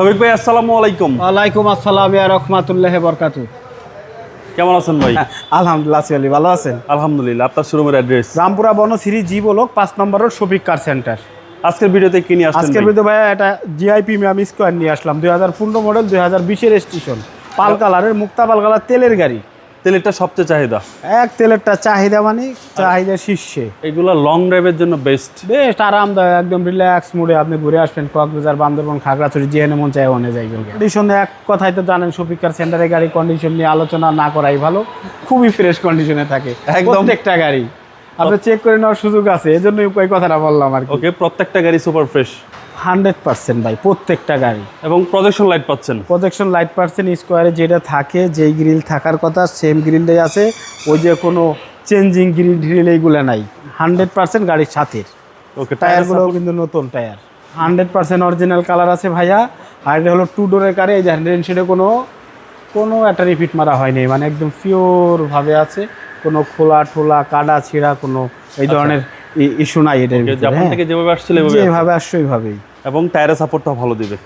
শফিক ভাই আসসালামু আলাইকুম। ওয়ালাইকুম আসসালাম ইয়া রাহমাতুল্লাহি বারাকাতু কেমন আছেন ভাই? আলহামদুলিল্লাহ আছি আলী ভালো আছেন? আলহামদুলিল্লাহ আপনার শোরুমের address? Rampura Banasree G block পাঁচ নম্বরের রোড শফিক কার সেন্টার। আজকের ভিডিওতে কি নিয়ে আসছেন আজকের ভিডিও ভাই এটা জিআইপি মিয়ামি স্কোয়ার নিয়ে আসলাম দুই হাজার পনেরো মডেল দুই হাজার বিশের স্টেশন পাল কালারের মুক্তা পাল কালার তেলের গাড়ি। তেলেরটা সবচেয়ে চাহিদা? এক তেলেরটা চাহিদা মানে চাহিদা শীর্ষে। এগুলো লং ড্রাইভের জন্য বেস্ট বেশ আরামদায়ক একদম রিল্যাক্স মুডে আপনি ঘুরে আসবেন কক্সবাজার বান্দরবন খাগড়াছড়ি যেখানে মন চায় ওখানে যাইবেন কন্ডিশন এক কথাই তো জানেন শফিকার সেন্টারে গাড়ি কন্ডিশন নিয়ে আলোচনা না করাই ভালো খুবই ফ্রেশ কন্ডিশনে থাকে। একদম। প্রত্যেকটা গাড়ি। আপনি চেক করে নেওয়ার সুযোগ আছে এই জন্যই ওই কথাটা বললাম আর কি। ওকে প্রত্যেকটা গাড়ি সুপার ফ্রেশ হান্ড্রেড পার্সেন্ট ভাই প্রত্যেকটা গাড়ি। এবং প্রজেকশন লাইট পাচ্ছেন। প্রজেকশন লাইট পার্সেন্ট স্কোয়ারে যেটা থাকে যেই গ্রিল থাকার কথা সেম গ্রিলটাই আছে ওই যে কোনো চেঞ্জিং গ্রিল গ্রিল এইগুলো নাই। হান্ড্রেড পার্সেন্ট গাড়ির সাথে ওকে টায়ারগুলো কিন্তু নতুন tyre hundred percent original colour আছে ভাইয়া। আর এটা হলো টু ডোরের কারে এই যে হান্ড্রেড সেটা কোনো কোনো একটা রিপিট মারা হয়নি মানে একদম পিওর ভাবে আছে। কোনো খোলা ঠোলা কাটা ছিঁড়া কোনো এই ধরনের ইস্যু নাই এটার হ্যাঁ। যেভাবে আসছিল যেভাবে আসছে ওইভাবেই। এবং টায়ারের সাপোর্টটা ভালো দিবে।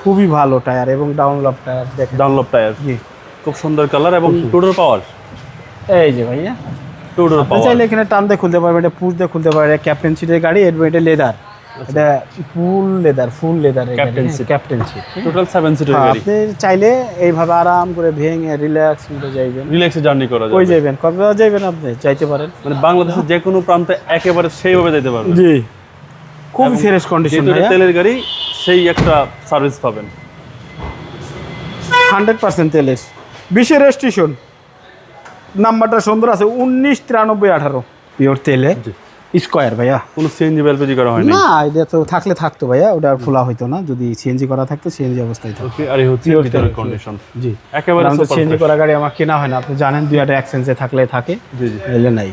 খুবই ভালো টায়ার এবং ডাউনলপ টায়ার দেখেন। Dunlop tyre. জি। খুব সুন্দর কালার এবং টুডোর পাওয়ার এই যে ভাইয়া। টুডোর পাওয়ার চাইলে এখানে টান দিয়ে খুলতে পারবেন এটা পুশ দিয়ে খুলতে পারবেন ক্যাপ্টেন সিটের গাড়ি এর এটা লেদার এটা full leather full leather Captain seat। Captain seat total seven সিটের গাড়ি। আপনি চাইলে এইভাবে আরাম করে ভেঙে রিল্যাক্স মতো যাইবেন। রিল্যাক্সে জার্নি করা কই যাবে যাইবেন? কক্সবাজার যাইবেন আপনি? চাইতে পারেন। মানে বাংলাদেশের যে কোনো প্রান্তে একেবারে সেইভাবে যেতে পারবেন। জি। খুব ফ্রেশ কন্ডিশন তেলের গাড়ি সেই একটা সার্ভিস পাবেন। হান্ড্রেড পার্সেন্ট তেলের। বিশের রেজিস্ট্রেশন নাম্বারটা সুন্দর আছে উনিশ তিরানব্বই আঠারো। পিওর তেলে। স্কোয়ার ভাইয়া। কোনো সিএনজি এলপিজি করা হয় না এটা তো থাকলে থাকতো ভাইয়া ওটা আর খোলা হইতো না। যদি সিএনজি করা থাকতো সিএনজি অবস্থায় থাকতো। ওকে আর এই হচ্ছে ভিতরের কন্ডিশন জি একেবারে সিএনজি করা গাড়ি আমার কেনা হয় না আপনি জানেন দুই একটা এক্সচেঞ্জে থাকলে থাকে। জি জি। এলে নাই।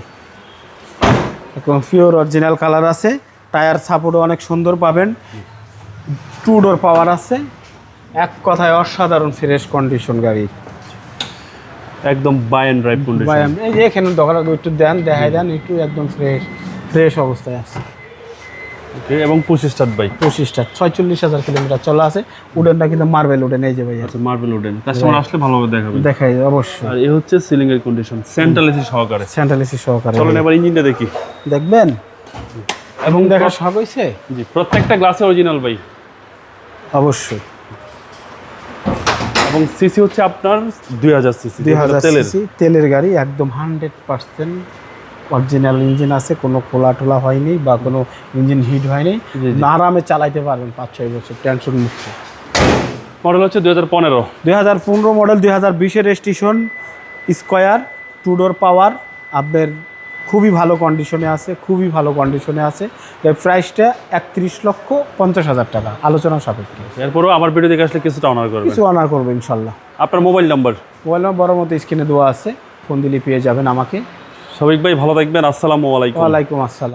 এখন পিওর অরিজিনাল কালার আছে। টায়ার সাপোর্টও অনেক সুন্দর পাবেন। টু ডোর পাওয়ার আছে। এক কথায় অসাধারণ ফ্রেশ কন্ডিশন গাড়ি। একদম বাই এন্ড ড্রাইভ কন্ডিশন এই যে এখানে দোকানে একটু দেন দেখাই দেন একটু একদম ফ্রেশ ফ্রেশ অবস্থায় আছে। ওকে এবং পঁচিশ স্টার্ট বাইক পঁচিশটা ছয়চল্লিশ হাজার কিলোমিটার চলা আছে। উডেনটা কিন্তু মার্বেল উডেন এই যে ভাই আচ্ছা মার্বেল উডেন কাস্টমার আসলে ভালোভাবে দেখাবে। দেখাই অবশ্যই। আর এই হচ্ছে সিলিং এর কন্ডিশন সেন্ট্রাল এসি সহকারে। সেন্ট্রাল এসি সহকারে। চলেন এবার ইঞ্জিনটা দেখি। দেখবেন? এবং দেখা সব হয়েছে জি প্রত্যেকটা গ্লাসে অরিজিনাল ভাই। অবশ্যই। এবং সিসি হচ্ছে আপনার দুই হাজার সিসি দুই হাজার তেলের সিসি তেলের। গাড়ি একদম হান্ড্রেড পার্সেন্ট অরিজিনাল ইঞ্জিন আছে কোনো খোলা টোলা হয়নি বা কোনো ইঞ্জিন হিট হয়নি। আরামে চালাইতে পারবেন পাঁচ ছয় বছর টেনশন মুক্ত। মডেল হচ্ছে দুই হাজার পনেরো। দুই হাজার পনেরো মডেল দুই হাজার বিশের স্টেশন স্কোয়ার টুডোর পাওয়ার আপনার খুবই ভালো কন্ডিশনে আছে খুবই ভালো কন্ডিশনে আছে। এর প্রাইসটা একত্রিশ লক্ষ পঞ্চাশ হাজার টাকা আলোচনা সাপেক্ষে। এরপরও আমার ভিডিও দেখে আসলে কিছুটা অনার করবে কিছু অনার করব ইনশাল্লাহ। আপনার মোবাইল নাম্বার মোবাইল নম্বর বড় মতো স্ক্রিনে দেওয়া আছে ফোন দিলে পেয়ে যাবেন আমাকে। সবিক ভাই ভালো থাকবেন আসসালামু আলাইকুম। ওয়ালাইকুম আসসালাম।